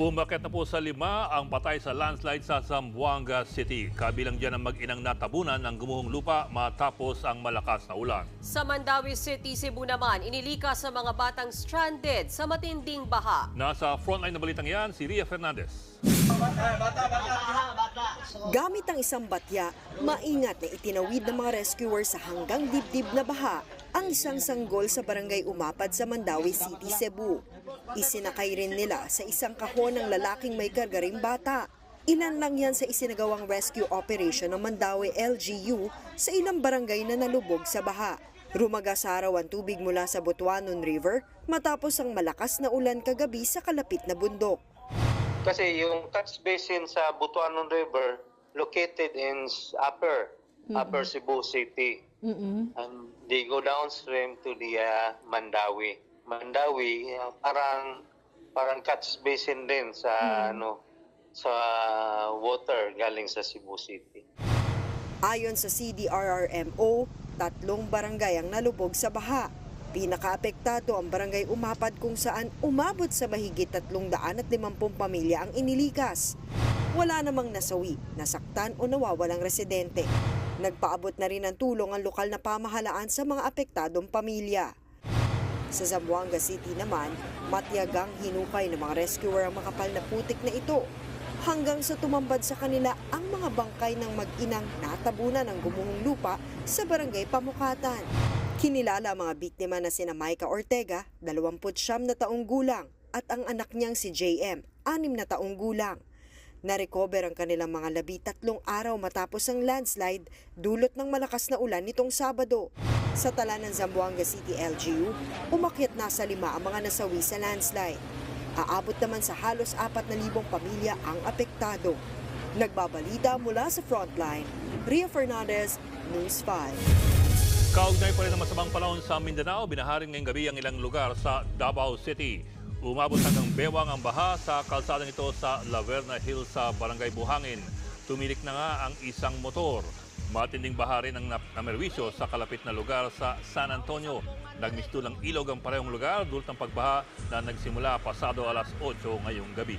Umakyat na po sa lima ang patay sa landslide sa Zamboanga City. Kabilang dyan ang mag-inang natabunan ng gumuhong lupa matapos ang malakas na ulan. Sa Mandawi City, Cebu naman, inilikas sa mga batang stranded sa matinding baha. Nasa frontline na balitang yan, si Ria Fernandez. Gamit ang isang batya, maingat na itinawid ng mga rescuers sa hanggang dibdib na baha ang isang sanggol sa barangay Umapad sa Mandawi City, Cebu. Isinakay rin nila sa isang kahon ng lalaking may kargaring bata. Ilan lang yan sa isinagawang rescue operation ng Mandawi LGU sa ilang barangay na nalubog sa baha. Rumagasaraw ang tubig mula sa Butuanon River matapos ang malakas na ulan kagabi sa kalapit na bundok. Kasi yung catch basin sa Butuanon River located in upper upper Cebu City. And they go downstream to the uh, Mandawi. Mandawi uh, parang parang catch basin din sa ano sa water galing sa Cebu City. Ayon sa CDRRMO, tatlong barangay ang nalubog sa baha. Pinakaapektado ang barangay Umapad kung saan umabot sa mahigit 350 pamilya ang inilikas. Wala namang nasawi, nasaktan o nawawalang residente. Nagpaabot na rin ng tulong ang lokal na pamahalaan sa mga apektadong pamilya. Sa Zamboanga City naman, matyagang hinukay ng mga rescuer ang makapal na putik na ito hanggang sa tumambad sa kanila ang mga bangkay ng mag-inang natabunan ng gumuhong lupa sa barangay Pamukatan. Kinilala ang mga biktima na sina Maika Ortega, 29 na taong gulang, at ang anak niyang si JM, 6 na taong gulang. Narecover ang kanilang mga labi tatlong araw matapos ang landslide dulot ng malakas na ulan nitong Sabado. Sa tala ng Zamboanga City LGU, umakyat na sa lima ang mga nasawi sa landslide. Aabot naman sa halos 4,000 pamilya ang apektado. Nagbabalita mula sa frontline, Ria Fernandez, News 5. Kaugnay pa rin ang masamang panahon sa Mindanao, binaharin ngayong gabi ang ilang lugar sa Davao City. Umabot hanggang bewang ang baha sa kalsadang ito sa Laverna Hills sa Barangay Buhangin. Tumilik na nga ang isang motor. Matinding baha rin ang namerwisyo sa kalapit na lugar sa San Antonio. Nagmistulang ilog ang parehong lugar dulot ng pagbaha na nagsimula pasado alas 8 ngayong gabi.